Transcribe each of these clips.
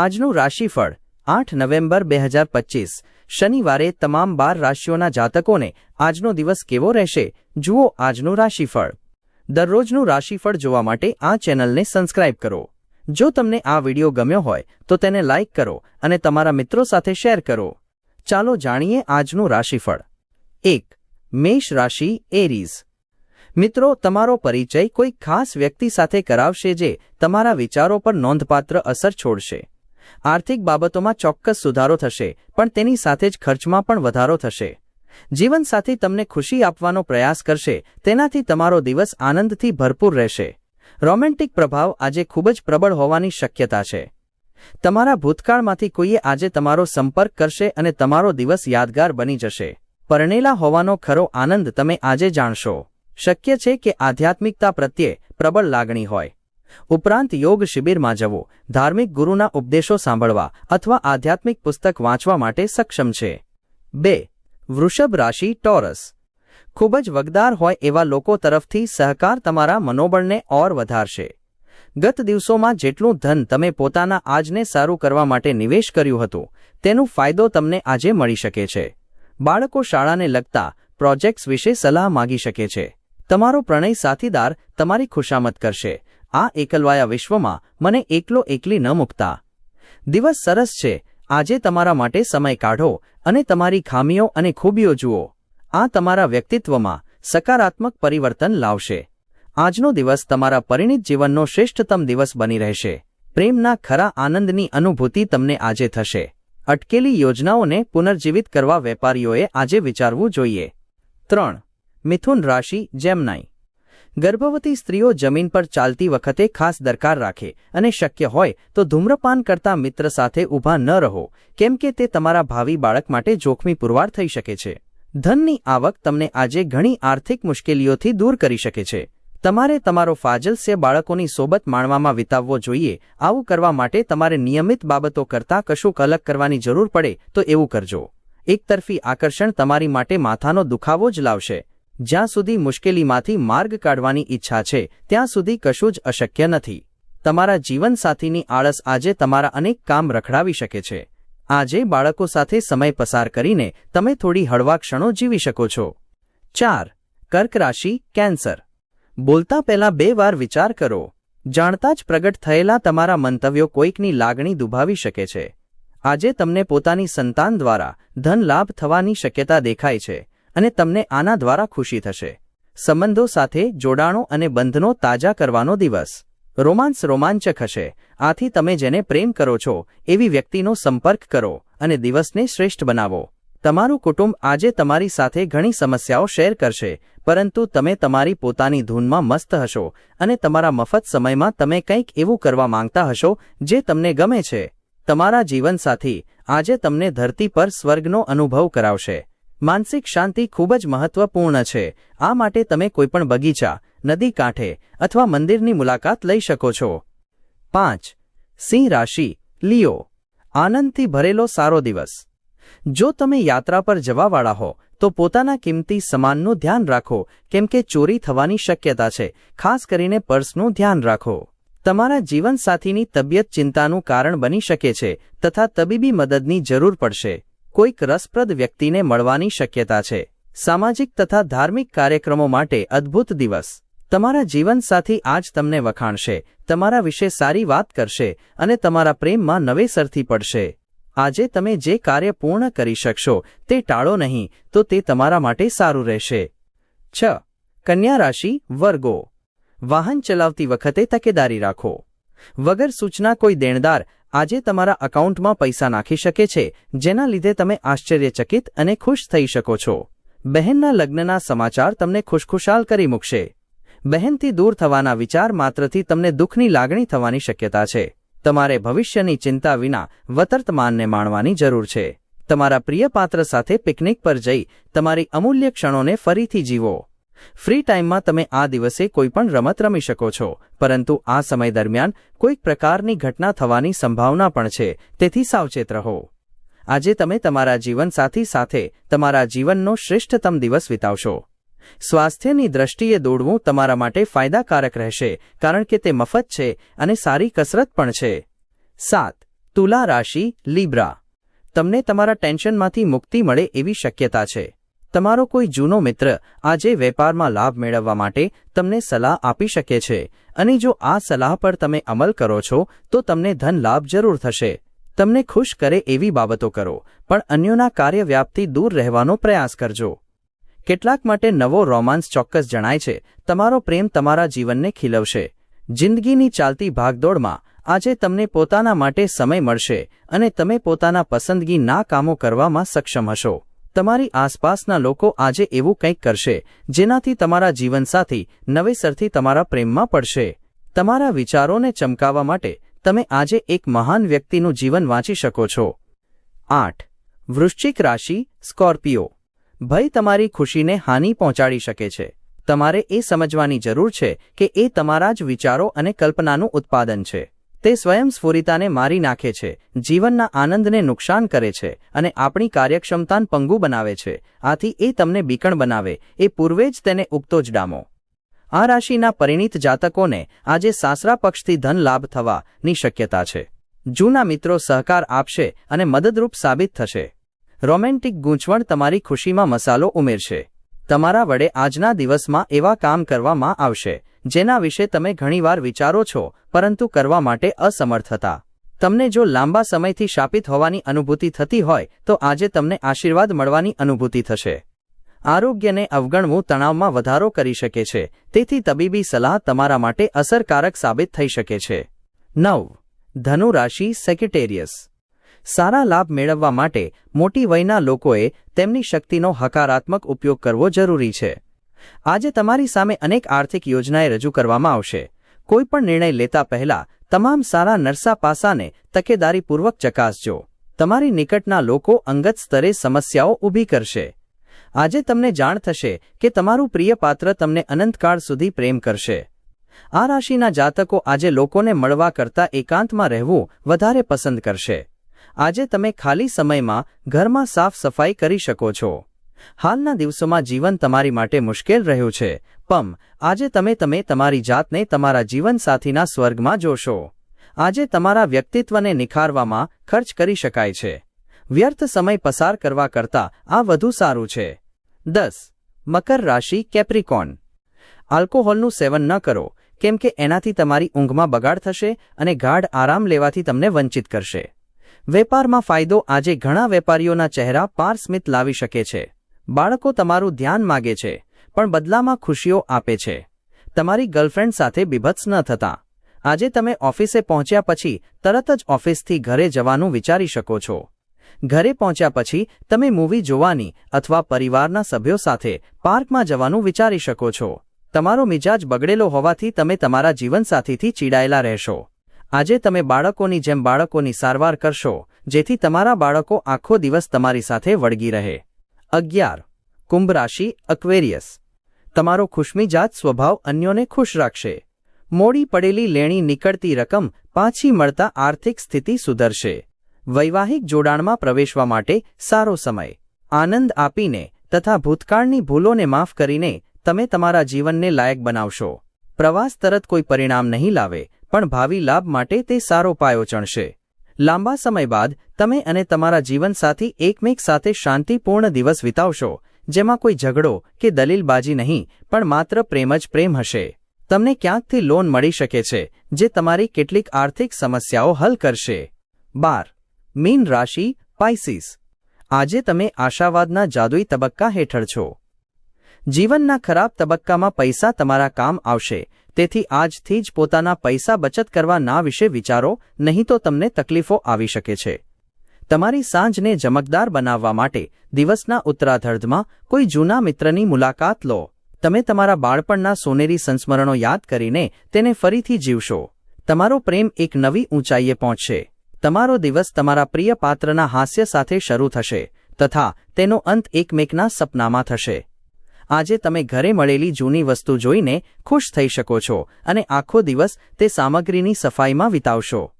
આજનું રાશિફળ, આઠ નવેમ્બર બે હજાર પચીસ. શનિવારે તમામ બાર રાશિઓના જાતકોને આજનો દિવસ કેવો રહેશે? જુઓ આજનું રાશિફળ. દરરોજનું રાશિફળ જોવા માટે આ ચેનલને સબસ્ક્રાઇબ કરો. જો તમને આ વિડિયો ગમ્યો હોય, તો તેને લાઇક કરો અને તમારા મિત્રો સાથે શેર કરો. ચાલો જાણીએ આજનું રાશિફળ. એક, મેષ રાશિ, એરીઝ. મિત્રો, તમારો પરિચય કોઈ ખાસ વ્યક્તિ સાથે કરાવશે જે તમારા વિચારો પર નોંધપાત્ર અસર છોડશે. આર્થિક બાબતોમાં ચોક્કસ સુધારો થશે, પણ તેની સાથે જ ખર્ચમાં પણ વધારો થશે. જીવનસાથી તમને ખુશી આપવાનો પ્રયાસ કરશે, તેનાથી તમારો દિવસ આનંદથી ભરપૂર રહેશે. રોમેન્ટિક પ્રભાવ આજે ખૂબ જ પ્રબળ હોવાની શક્યતા છે. તમારા ભૂતકાળમાંથી કોઈએ આજે તમારો સંપર્ક કરશે અને તમારો દિવસ યાદગાર બની જશે. પરણેલા હોવાનો ખરો આનંદ તમે આજે જાણશો. શક્ય છે કે આધ્યાત્મિકતા પ્રત્યે પ્રબળ લાગણી હોય. ઉપરાંત યોગ શિબિરમાં જવો, ધાર્મિક ગુરુના ઉપદેશો સાંભળવા અથવા આધ્યાત્મિક પુસ્તક વાંચવા માટે સક્ષમ છે. બે, વૃષભ રાશિ ટોરસ. ખૂબ જ વગદાર હોય એવા લોકો તરફથી સહકાર તમારા મનોબળને ઓર વધારશે. ગત દિવસોમાં જેટલું ધન તમે પોતાના આજને સારું કરવા માટે નિવેશ કર્યું હતું, તેનો ફાયદો તમને આજે મળી શકે છે. બાળકો શાળાને લગતા પ્રોજેક્ટ્સ વિશે સલાહ માગી શકે છે. તમારો પ્રણય સાથીદાર તમારી ખુશામત કરશે. આ એકલવાયા વિશ્વમાં મને એકલો એકલી ન મૂકતા. દિવસ સરસ છે. આજે તમારા માટે સમય કાઢો અને તમારી ખામીઓ અને ખૂબીઓ જુઓ. આ તમારા વ્યક્તિત્વમાં સકારાત્મક પરિવર્તન લાવશે. આજનો દિવસ તમારા પરિણિત જીવનનો શ્રેષ્ઠતમ દિવસ બની રહેશે. પ્રેમના ખરા આનંદની અનુભૂતિ તમને આજે થશે. અટકેલી યોજનાઓને પુનર્જીવિત કરવા વેપારીઓએ આજે વિચારવું જોઈએ. ત્રણ. મિથુન રાશિ, જેમનાઈ. ગર્ભવતી સ્ત્રીઓ જમીન પર ચાલતી વખતે ખાસ દરકાર રાખે અને શક્ય હોય તો ધૂમ્રપાન કરતા મિત્ર સાથે ઊભા ન રહો, કેમ કે તે તમારા ભાવિ બાળક માટે જોખમી પુરવાર થઈ શકે છે. ધનની આવક તમને આજે ઘણી આર્થિક મુશ્કેલીઓથી દૂર કરી શકે છે. તમારે તમારો ફાજલસ્ય બાળકોની સોબત માણવામાં વિતાવવો જોઈએ, આવું કરવા માટે તમારે નિયમિત બાબતો કરતાં કશુંક અલગ કરવાની જરૂર પડે તો એવું કરજો. એકતરફી આકર્ષણ તમારી માટે માથાનો દુખાવો જ લાવશે. જ્યાં સુધી મુશ્કેલીમાંથી માર્ગ કાઢવાની ઈચ્છા છે, ત્યાં સુધી કશું જ અશક્ય નથી. તમારા જીવનસાથીની આળસ આજે તમારા અનેક કામ રખડાવી શકે છે. આજે બાળકો સાથે સમય પસાર કરીને તમે થોડી હળવા ક્ષણો જીવી શકો છો. ચાર, કર્ક રાશિ, કેન્સર. બોલતા પહેલા બે વાર વિચાર કરો. જાણતા જ પ્રગટ થયેલા તમારા મંતવ્યો કોઈકની લાગણી દુભાવી શકે છે. આજે તમને પોતાની સંતાન દ્વારા ધન લાભ થવાની શક્યતા દેખાય છે. અને તમને આના દ્વારા ખુશી થશે. સંબંધો સાથે જોડાણો અને બંધનો તાજા કરવાનો દિવસ. રોમાન્સ રોમાંચક હશે. આથી તમે જેને પ્રેમ કરો છો, એવી વ્યક્તિનો સંપર્ક કરો અને દિવસને શ્રેષ્ઠ બનાવો. તમારું કુટુંબ આજે તમારી સાથે ઘણી સમસ્યાઓ શેર કરશે, પરંતુ તમે તમારી પોતાની ધૂનમાં મસ્ત હશો અને તમારા મફત સમયમાં તમે કંઈક એવું કરવા માંગતા હશો જે તમને ગમે છે. તમારા જીવનસાથી આજે તમને ધરતી પર સ્વર્ગનો અનુભવ કરાવશે. માનસિક શાંતિ ખૂબ જ મહત્વપૂર્ણ છે. આ માટે તમે કોઈપણ બગીચા, નદી કાંઠે અથવા મંદિરની મુલાકાત લઈ શકો છો. પાંચ, સિંહ રાશિ, લિયો. આનંદથી ભરેલો સારો દિવસ. જો તમે યાત્રા પર જવાવાળા હો, તો પોતાના કિંમતી સમાનનું ધ્યાન રાખો, કેમ કે ચોરી થવાની શક્યતા છે. ખાસ કરીને પર્સનું ધ્યાન રાખો. તમારા જીવનસાથીની તબિયત ચિંતાનું કારણ બની શકે છે, તથા તબીબી મદદની જરૂર પડશે. કોઈક રસપ્રદ વ્યક્તિને મળવાની શક્યતા છે. સામાજિક તથા ધાર્મિક કાર્યક્રમો માટે અદ્ભુત દિવસ. તમારા જીવનસાથી આજ તમને વખાણશે, તમારા વિશે સારી વાત કરશે અને તમારા પ્રેમમાં નવેસરથી પડશે. આજે તમે જે કાર્ય પૂર્ણ કરી શકશો, તે ટાળો નહીં, તો તે તમારા માટે સારું રહેશે. છ. કન્યા રાશિ, વર્ગો. વાહન ચલાવતી વખતે તકેદારી રાખો. વગર સૂચના કોઈ દેણદાર આજે તમારા અકાઉન્ટમાં પૈસા નાખી શકે છે, જેના લીધે તમે આશ્ચર્યચકિત અને ખુશ થઈ શકો છો. બહેનના લગ્નના સમાચાર તમને ખુશખુશાલ કરી મૂકશે. બહેનથી દૂર થવાના વિચાર માત્રથી તમને દુઃખની લાગણી થવાની શક્યતા છે. તમારે ભવિષ્યની ચિંતા વિના વર્તમાનને માણવાની જરૂર છે. તમારા પ્રિય પાત્ર સાથે પિકનિક પર જઈ તમારી અમૂલ્ય ક્ષણોને ફરીથી જીવો. ફ્રી ટાઈમમાં તમે આ દિવસે કોઈપણ રમત રમી શકો છો, પરંતુ આ સમય દરમિયાન કોઈક પ્રકારની ઘટના થવાની સંભાવના પણ છે, તેથી સાવચેત રહો. આજે તમે તમારા જીવનસાથી સાથે તમારા જીવનનો શ્રેષ્ઠતમ દિવસ વિતાવશો. સ્વાસ્થ્યની દ્રષ્ટિએ દોડવું તમારા માટે ફાયદાકારક રહેશે, કારણ કે તે મફત છે અને સારી કસરત પણ છે. સાત, તુલા રાશિ, લીબ્રા. તમને તમારા ટેન્શનમાંથી મુક્તિ મળે એવી શક્યતા છે. તમારો કોઈ જૂનો મિત્ર આજે વેપારમાં લાભ મેળવવા માટે તમને સલાહ આપી શકે છે અને જો આ સલાહ પર તમે અમલ કરો છો, તો તમને ધન લાભ જરૂર થશે. તમને ખુશ કરે એવી બાબતો કરો, પણ અન્યોના કાર્યવ્યાપથી દૂર રહેવાનો પ્રયાસ કરજો. કેટલાક માટે નવો રોમાન્સ ચોક્કસ જણાય છે, તમારો પ્રેમ તમારા જીવનને ખીલવશે. જિંદગીની ચાલતી ભાગદોડમાં આજે તમને પોતાના માટે સમય મળશે અને તમે પોતાના પસંદગીના કામો કરવામાં સક્ષમ હશો. તમારી આસપાસના લોકો આજે એવું કંઈક કરશે, જેનાથી તમારા જીવનસાથી નવેસરથી તમારા પ્રેમમાં પડશે. તમારા વિચારોને ચમકાવવા માટે તમે આજે એક મહાન વ્યક્તિનું જીવન વાંચી શકો છો. આઠ. વૃશ્ચિક રાશિ, સ્કોર્પિયો. ભય તમારી ખુશીને હાનિ પહોંચાડી શકે છે. તમારે એ સમજવાની જરૂર છે કે એ તમારા જ વિચારો અને કલ્પનાનું ઉત્પાદન છે. તે સ્વયં સ્ફુરિતાને મારી નાખે છે, જીવનના આનંદને નુકસાન કરે છે અને આપણી કાર્યક્ષમતાન પંગુ બનાવે છે. આથી એ તમને બીકણ બનાવે, એ પૂર્વે જ તેને ઉગતો જ ડામો. આ રાશિના પરિણીત જાતકોને આજે સાસરા પક્ષથી ધન લાભ થવાની શક્યતા છે. જૂના મિત્રો સહકાર આપશે અને મદદરૂપ સાબિત થશે. રોમેન્ટિક ગૂંચવણ તમારી ખુશીમાં મસાલો ઉમેરશે. તમારા વડે આજના દિવસમાં એવા કામ કરવામાં આવશે. જેના વિશે તમે ઘણીવાર વિચારો છો, પરંતુ કરવા માટે અસમર્થ હતા. તમને જો લાંબા સમયથી શાપિત હોવાની અનુભૂતિ થતી હોય, તો આજે તમને આશીર્વાદ મળવાની અનુભૂતિ થશે. આરોગ્યને અવગણવું તણાવમાં વધારો કરી શકે છે, તેથી તબીબી સલાહ તમારા માટે અસરકારક સાબિત થઈ શકે છે. નવ. ધનુ રાશિ સેક્રેટેરિયસ સારા લાભ મેળવવા માટે મોટી વયના લોકોએ તેમની શક્તિનો હકારાત્મક ઉપયોગ કરવો જરૂરી છે. આજે તમારી સામે અનેક આર્થિક યોજનાએ રજૂ કરવામાં આવશે. કોઈપણ નિર્ણય લેતા પહેલા તમામ સારા નરસા પાસાને તકેદારીપૂર્વક ચકાસજો. તમારી નિકટના લોકો અંગત સ્તરે સમસ્યાઓ ઊભી કરશે. આજે તમને જાણ થશે કે તમારું પ્રિય પાત્ર તમને અનંતકાળ સુધી પ્રેમ કરશે. આ રાશિના જાતકો આજે લોકોને મળવા કરતાં એકાંતમાં રહેવું વધારે પસંદ કરશે. આજે તમે ખાલી સમયમાં ઘરમાં સાફ સફાઈ કરી શકો છો. હાલના દિવસોમાં જીવન તમારી માટે મુશ્કેલ રહ્યું છે. પમ, આજે તમે તમે તમારી જાતને તમારા જીવનસાથીના સ્વર્ગમાં જોશો. આજે તમારા વ્યક્તિત્વને નિખારવામાં ખર્ચ કરી શકાય છે. વ્યર્થ સમય પસાર કરવા કરતાં આ વધુ સારું છે. દસ, મકર રાશિ કેપ્રિકોન. આલ્કોહોલનું સેવન ન કરો, કેમ કે એનાથી તમારી ઊંઘમાં બગાડ થશે અને ગાઢ આરામ લેવાથી તમને વંચિત કરશે. વેપારમાં ફાયદો, આજે ઘણા વેપારીઓના ચહેરા પાર સ્મિત લાવી શકે છે. બાળકો તમારું ધ્યાન માગે છે, પણ બદલામાં ખુશીઓ આપે છે. તમારી ગર્લફ્રેન્ડ સાથે બીભત્સ ન થતા. આજે તમે ઓફિસે પહોંચ્યા પછી તરત જ ઓફિસથી ઘરે જવાનું વિચારી શકો છો. ઘરે પહોંચ્યા પછી તમે મૂવી જોવાની અથવા પરિવારના સભ્યો સાથે પાર્કમાં જવાનું વિચારી શકો છો. તમારો મિજાજ બગડેલો હોવાથી તમે તમારા જીવનસાથીથી ચીડાયેલા રહેશો. આજે તમે બાળકોની જેમ બાળકોની સારવાર કરશો, જેથી તમારા બાળકો આખો દિવસ તમારી સાથે વળગી રહે. અગિયાર. કુંભ રાશિ અક્વેરિયસ તમારો ખુશમીજાત સ્વભાવ અન્યોને ખુશ રાખશે. મોડી પડેલી લેણી નીકળતી રકમ પાછી મળતા આર્થિક સ્થિતિ સુધરશે. વૈવાહિક જોડાણમાં પ્રવેશવા માટે સારો સમય. આનંદ આપીને તથા ભૂતકાળની ભૂલોને માફ કરીને તમે તમારા જીવનને લાયક બનાવશો. પ્રવાસ તરત કોઈ પરિણામ નહીં લાવે, પણ ભાવિ લાભ માટે તે સારો પાયો ચણશે. લાંબા સમય બાદ, તમે અને તમારા જીવનસાથી એકમેક સાથે શાંતિપૂર્ણ દિવસ વિતાવશો, જેમાં કોઈ ઝઘડો કે દલીલબાજી નહીં, પણ માત્ર પ્રેમ જ પ્રેમ હશે. તમને ક્યાંકથી લોન મળી શકે છે, જે તમારી કેટલીક આર્થિક સમસ્યાઓ હલ કરશે? બાર. મીન રાશિ, પાઇસીસ. આજે તમે આશાવાદના જાદુઈ તબક્કા હેઠળ છો. જીવનના ખરાબ તબક્કામાં પૈસા તમારા કામ આવશે. તેથી આજથી જ પોતાના પૈસા બચત કરવા ના વિશે વિચારો, નહીં તો તમને તકલીફો આવી શકે છે. તમારી સાંજને જમકદાર બનાવવા માટે દિવસના ઉત્તરાધર્ધમાં કોઈ જૂના મિત્રની મુલાકાત લો. તમે તમારા બાળપણના સોનેરી સંસ્મરણો યાદ કરીને તેને ફરીથી જીવશો. તમારો પ્રેમ એક નવી ઊંચાઈએ પહોંચશે. તમારો દિવસ તમારા પ્રિય પાત્રના હાસ્ય સાથે શરૂ થશે, તથા તેનો અંત એકમેકના સપનામાં થશે. આજે તમે ઘરે મળેલી જૂની વસ્તુ જોઈને ખુશ થઈ શકો છો અને આખો દિવસ તે સામગ્રીની સફાઈમાં વિતાવશો.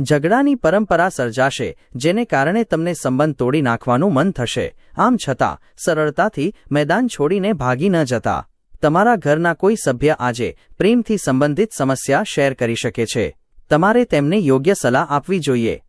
ઝઘડાની પરંપરા સર્જાશે, જેને કારણે તમને સંબંધ તોડી નાખવાનું મન થશે. આમ છતાં, સરળતાથી મેદાન છોડીને ભાગી ન જતા. તમારા ઘરના કોઈ સભ્ય આજે પ્રેમથી સંબંધિત સમસ્યા શેર કરી શકે છે. તમારે તેમને યોગ્ય સલાહ આપવી જોઈએ.